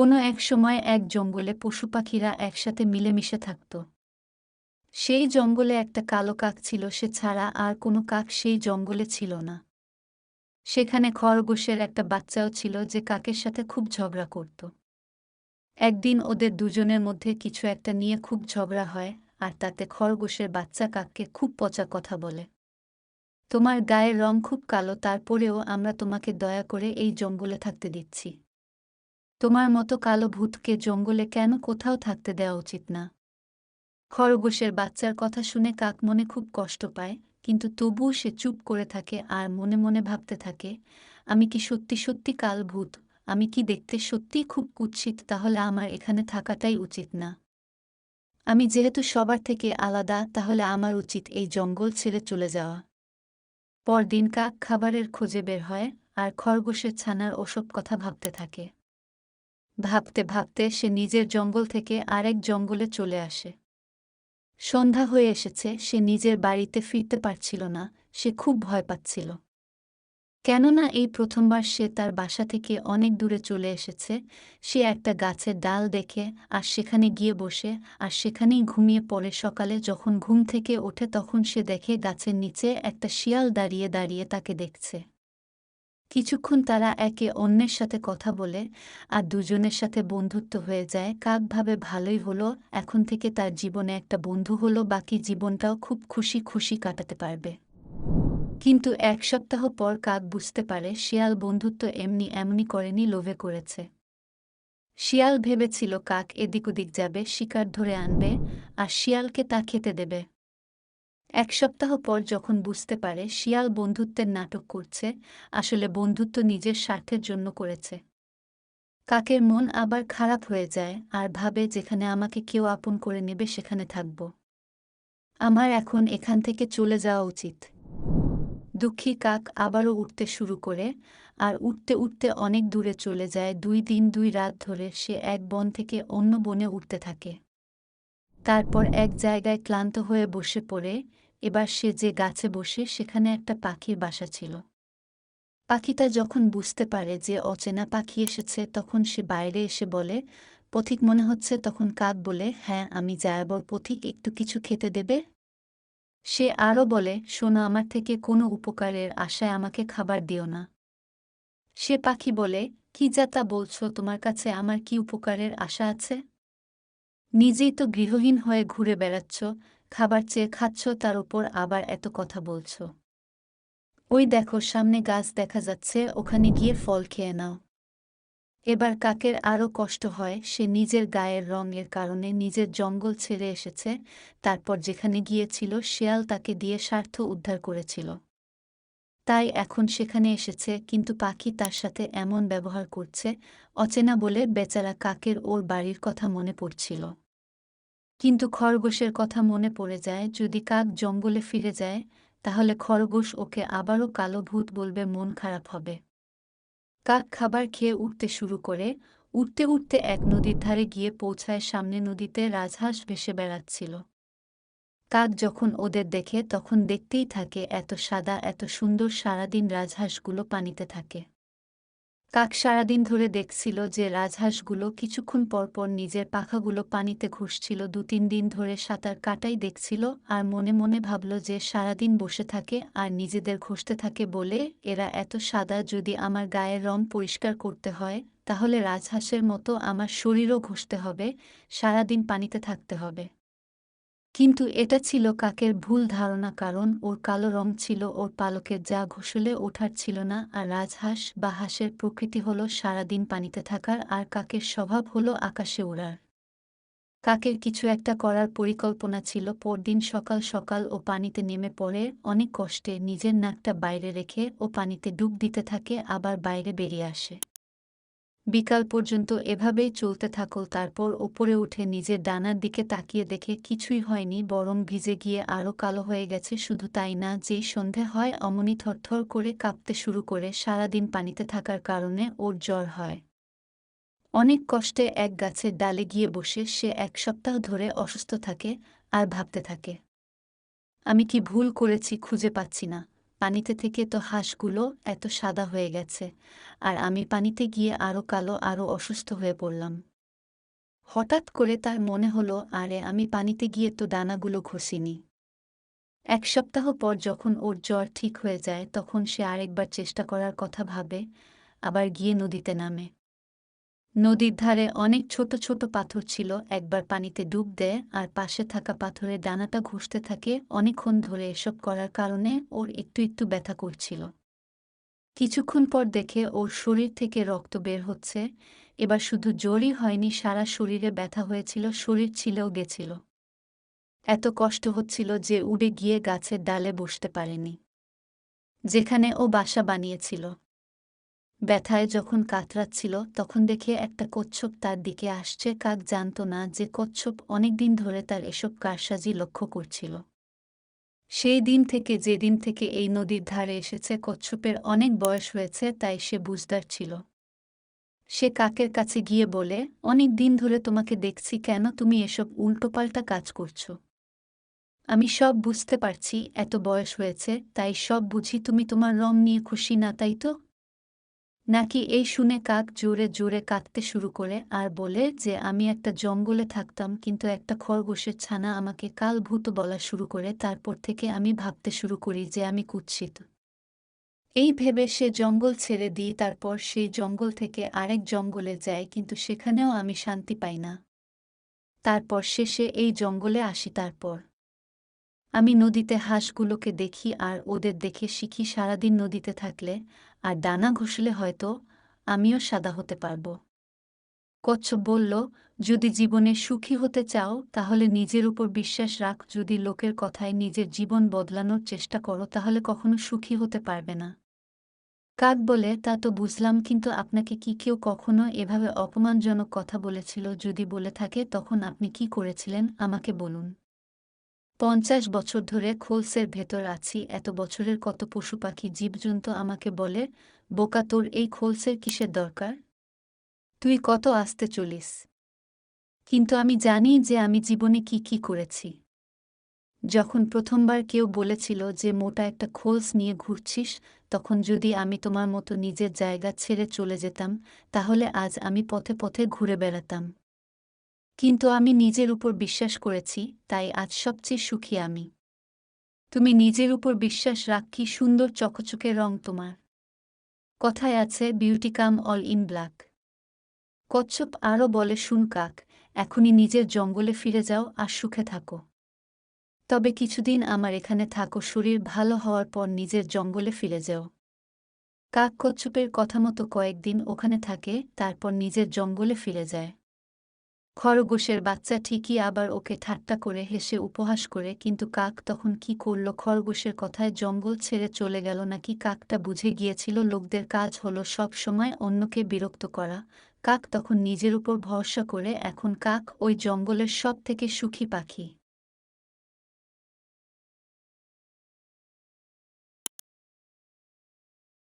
কোনো এক সময় এক জঙ্গলে পশু পাখিরা একসাথে মিলেমিশে থাকত। সেই জঙ্গলে একটা কালো কাক ছিল, সে ছাড়া আর কোনো কাক সেই জঙ্গলে ছিল না। সেখানে খরগোশের একটা বাচ্চাও ছিল, যে কাকের সাথে খুব ঝগড়া করত। একদিন ওদের দুজনের মধ্যে কিছু একটা নিয়ে খুব ঝগড়া হয়, আর তাতে খরগোশের বাচ্চা কাককে খুব পচা কথা বলে। তোমার গায়ের রং খুব কালো, তারপরেও আমরা তোমাকে দয়া করে এই জঙ্গলে থাকতে দিচ্ছি। তোমার মতো কালো ভূতকে জঙ্গলে কেন কোথাও থাকতে দেওয়া উচিত না? খরগোশের বাচ্চার কথা শুনে কাক মনে খুব কষ্ট পায়, কিন্তু তবুও সে চুপ করে থাকে আর মনে মনে ভাবতে থাকে, আমি কি সত্যি সত্যি কাল ভূত? আমি কি দেখতে সত্যিই খুব কুৎসিত? তাহলে আমার এখানে থাকাটাই উচিত না। আমি যেহেতু সবার থেকে আলাদা, তাহলে আমার উচিত এই জঙ্গল ছেড়ে চলে যাওয়া। পরদিন কাক খাবারের খোঁজে বের হয় আর খরগোশের ছানার ওসব কথা ভাবতে থাকে। ভাবতে ভাবতে সে নিজের জঙ্গল থেকে আরেক জঙ্গলে চলে আসে। সন্ধ্যা হয়ে এসেছে, সে নিজের বাড়িতে ফিরতে পারছিল না, সে খুব ভয় পাচ্ছিল। কেননা এই প্রথমবার সে তার বাসা থেকে অনেক দূরে চলে এসেছে, সে একটা গাছের ডাল দেখে, আর সেখানে গিয়ে বসে, আর সেখানেই ঘুমিয়ে পড়ে সকালে, যখন ঘুম থেকে ওঠে তখন সে দেখে গাছের নিচে একটা শিয়াল দাঁড়িয়ে দাঁড়িয়ে তাকে দেখছে। কিছুক্ষণ তারা একে অন্যের সাথে কথা বলে আর দুজনের সাথে বন্ধুত্ব হয়ে যায়। কাকভাবে ভালোই হলো, এখন থেকে তার জীবনে একটা বন্ধু হলো, বাকি জীবনটাও খুব খুশি খুশি কাটাতে পারবে। কিন্তু এক সপ্তাহ পর কাক বুঝতে পারে, শিয়াল বন্ধুত্ব এমনি এমনি করেনি, লোভে করেছে। শিয়াল ভেবেছিল কাক এদিক ওদিক যাবে, শিকার ধরে আনবে, আর শিয়ালকে তা খেতে দেবে। এক সপ্তাহ পর যখন বুঝতে পারে শিয়াল বন্ধুত্বের নাটক করছে, আসলে বন্ধুত্ব নিজের স্বার্থের জন্য করেছে। কাকের মন আবার খারাপ হয়ে যায়, আর ভাবে যেখানে আমাকে কেউ আপন করে নেবে সেখানে থাকব। আমার এখন এখান থেকে চলে যাওয়া উচিত। দুঃখী কাক আবারও উঠতে শুরু করে, আর উঠতে উঠতে অনেক দূরে চলে যায়। দুই দিন দুই রাত ধরে সে এক বন থেকে অন্য বনে উঠতে থাকে। তারপর এক জায়গায় ক্লান্ত হয়ে বসে পড়ে। এবার সে যে গাছে বসে, সেখানে একটা পাখির বাসা ছিল। পাখিটা যখন বুঝতে পারে যে অচেনা পাখি এসেছে, তখন সে বাইরে এসে বলে, পথিক মনে হচ্ছে তখন কাক বলে হ্যাঁ আমি যায়াবর পথিক, একটু কিছু খেতে দেবে? সে আরও বলে, শোনো, আমার থেকে কোনো উপকারের আশায় আমাকে খাবার দিও না। সে পাখি বলে, কি যা তা বলছো? তোমার কাছে আমার কি উপকারের আশা আছে? নিজেই তো গৃহহীন হয়ে ঘুরে বেড়াচ্ছ, খাবার চেয়ে খাচ্ছ, তার উপর আবার এত কথা বলছ। ওই দেখো, সামনে গাছ দেখা যাচ্ছে, ওখানে গিয়ে ফল খেয়ে নাও। এবার কাকের আরও কষ্ট হয়, সে নিজের গায়ের রঙের কারণে নিজের জঙ্গল ছেড়ে এসেছে, তারপর যেখানে গিয়েছিল, শেয়াল তাকে দিয়ে স্বার্থ উদ্ধার করেছিল। তাই এখন সেখানে এসেছে, কিন্তু পাখি তার সাথে এমন ব্যবহার করছে, অচেনা বলে বেচারা কাকের ওর বাড়ির কথা মনে পড়ছিল। কিন্তু খরগোশের কথা মনে পড়ে যায়, যদি কাক জঙ্গলে ফিরে যায়, তাহলে খরগোশ ওকে আবারও কালো ভূত বলবে মন খারাপ হবে। কাক খাবার খেয়ে উঠতে শুরু করে, উঠতে উঠতে এক নদীর ধারে গিয়ে পৌঁছায় সামনে নদীতে রাজহাঁস ভেসে বেড়াচ্ছিল। কাক যখন ওদের দেখে, তখন দেখতেই থাকে এত সাদা, এত সুন্দর সারাদিন রাজহাঁসগুলো পানিতে থাকে। কাক সারাদিন ধরে দেখছিল যে রাজহাঁসগুলো কিছুক্ষণ পরপর নিজের পাখাগুলো পানিতে ঘুষছিল দু তিন দিন ধরে সাঁতার কাটাই দেখছিল আর মনে মনে ভাবল যে সারাদিন বসে থাকে আর নিজেদের ঘষতে থাকে বলে, এরা এত সাদা, যদি আমার গায়ের রং পরিষ্কার করতে হয়, তাহলে রাজহাঁসের মতো আমার শরীরও ঘষতে হবে, সারাদিন পানিতে থাকতে হবে। কিন্তু এটা ছিল কাকের ভুল ধারণা কারণ ওর কালো রং ছিল ওর পালকের যা ঘষলে ওঠার ছিল না আর রাজহাঁস বা হাঁসের প্রকৃতি হলো সারাদিন পানিতে থাকার আর কাকের স্বভাব হলো আকাশে ওড়ার। কাকের কিছু একটা করার পরিকল্পনা ছিল, পরদিন সকাল সকাল ও পানিতে নেমে পড়ে, অনেক কষ্টে নিজের নাকটা বাইরে রেখে ও পানিতে ডুব দিতে থাকে, আবার বাইরে বেরিয়ে আসে। বিকাল পর্যন্ত এভাবেই চলতে থাকল, তারপর ওপরে উঠে নিজের ডানার দিকে তাকিয়ে দেখে কিছুই হয়নি, বরং ভিজে গিয়ে আরও কালো হয়ে গেছে। শুধু তাই না, যেই সন্ধে হয়, অমনি থরথর করে কাঁপতে শুরু করে সারাদিন পানিতে থাকার কারণে ওর জ্বর হয়। অনেক কষ্টে এক গাছের ডালে গিয়ে বসে সে এক সপ্তাহ ধরে অসুস্থ থাকে আর ভাবতে থাকে, আমি কি ভুল করেছি খুঁজে পাচ্ছি না। পানিতে থেকে তো হাঁসগুলো এত সাদা হয়ে গেছে, আর আমি পানিতে গিয়ে আরও কালো আরও অসুস্থ হয়ে পড়লাম। হঠাৎ করে তার মনে হলো, আরে, আমি পানিতে গিয়ে তো দানাগুলো ঘষিনি। এক সপ্তাহ পর যখন ওর জ্বর ঠিক হয়ে যায়, তখন সে আরেকবার চেষ্টা করার কথা ভাবে, আবার গিয়ে নদীতে নামে। নদীর ধারে অনেক ছোট ছোট পাথর ছিল। একবার পানিতে ডুব দেয় আর পাশে থাকা পাথরের ডানাটা ঘষতে থাকে। অনেকক্ষণ ধরে এসব করার কারণে ওর একটু একটু ব্যথা করছিল। কিছুক্ষণ পর দেখে ওর শরীর থেকে রক্ত বের হচ্ছে। এবার শুধু জ্বরই হয়নি, সারা শরীরে ব্যথা হয়েছিল, শরীর ছিলেও গেছিল। এত কষ্ট হচ্ছিল যে উড়ে গিয়ে গাছের ডালে বসতে পারেনি। যেখানে ও বাসা বানিয়েছিল। ব্যথায় যখন কাতরাচ্ছিল, তখন দেখে একটা কচ্ছপ তার দিকে আসছে। কাক জানত না যে কচ্ছপ অনেকদিন ধরে তার এসব কারসাজি লক্ষ্য করছিল। সেই দিন থেকে, যেদিন থেকে এই নদীর ধারে এসেছে, কচ্ছপের অনেক বয়স হয়েছে, তাই সে বুঝদার ছিল। সে কাকের কাছে গিয়ে বলে, অনেক দিন ধরে তোমাকে দেখছি, কেন তুমি এসব উল্টোপাল্টা কাজ করছ? আমি সব বুঝতে পারছি, এত বয়স হয়েছে, তাই সব বুঝি তুমি তোমার রং নিয়ে খুশি না, তাই তো? নাকি এই শুনে কাক জোরে জোরে কাঁদতে শুরু করে আর বলে যে, আমি একটা জঙ্গলে থাকতাম, কিন্তু একটা খরগোশের ছানা আমাকে কাল ভূত বলা শুরু করে, তারপর থেকে আমি ভাবতে শুরু করি যে আমি কুৎসিত। এই ভেবে সে জঙ্গল ছেড়ে দিই, তারপর সেই জঙ্গল থেকে আরেক জঙ্গলে যায়, কিন্তু সেখানেও আমি শান্তি পাই না। তারপর শেষে এই জঙ্গলে আসি, তারপর। আমি নদীতে হাঁসগুলোকে দেখি আর ওদের দেখে শিখি সারাদিন নদীতে থাকলে, আর ডানা ঘষলে হয়তো আমিও সাদা হতে পারব। কচ্ছপ বলল, যদি জীবনে সুখী হতে চাও, তাহলে নিজের উপর বিশ্বাস রাখ, যদি লোকের কথায় নিজের জীবন বদলানোর চেষ্টা করো, তাহলে কখনো সুখী হতে পারবে না। কাক বলে, তা তো বুঝলাম, কিন্তু আপনাকে কি কেউ কখনো এভাবে অপমানজনক কথা বলেছিল? যদি বলে থাকে, তখন আপনি কি করেছিলেন? আমাকে বলুন। পঞ্চাশ বছর ধরে খোলসের ভেতর আছি, এত বছরের কত পশু পাখি জীবজন্তু আমাকে বলে, বোকা তোর এই খোলসের কিসের দরকার? তুই কত আসতে চলিস। কিন্তু আমি জানি যে আমি জীবনে কি কি করেছি। যখন প্রথমবার কেউ বলেছিল যে মোটা একটা খোলস নিয়ে ঘুরছিস, তখন যদি আমি তোমার মতো নিজের জায়গা ছেড়ে চলে যেতাম, তাহলে আজ আমি পথে পথে ঘুরে বেড়াতাম। কিন্তু আমি নিজের উপর বিশ্বাস করেছি, তাই আজ সবচেয়ে সুখী আমি। তুমি নিজের উপর বিশ্বাস রাখ, কি সুন্দর চকচকে রং তোমার। কথায় আছে beauty come all in black কচ্ছপ আরও বলে, শুন কাক, এখনই নিজের জঙ্গলে ফিরে যাও আর সুখে থাকো। তবে কিছুদিন আমার এখানে থাকো, শরীর ভালো হওয়ার পর নিজের জঙ্গলে ফিরে যাও। কাক কচ্ছপের কথা মতো কয়েকদিন ওখানে থাকে, তারপর নিজের জঙ্গলে ফিরে যায়। খরগোশের বাচ্চা ঠিকই আবার ওকে ঠাট্টা করে হেসে উপহাস করে, কিন্তু কাক তখন কি করল? খরগোশের কথায় জঙ্গল ছেড়ে চলে গেল নাকি? কাকটা বুঝে গিয়েছিল লোকদের কাজ হলো সব সময় অন্যকে বিরক্ত করা। কাক তখন নিজের উপর ভরসা করে, এখন কাক ওই জঙ্গলের সব থেকে সুখী পাখি।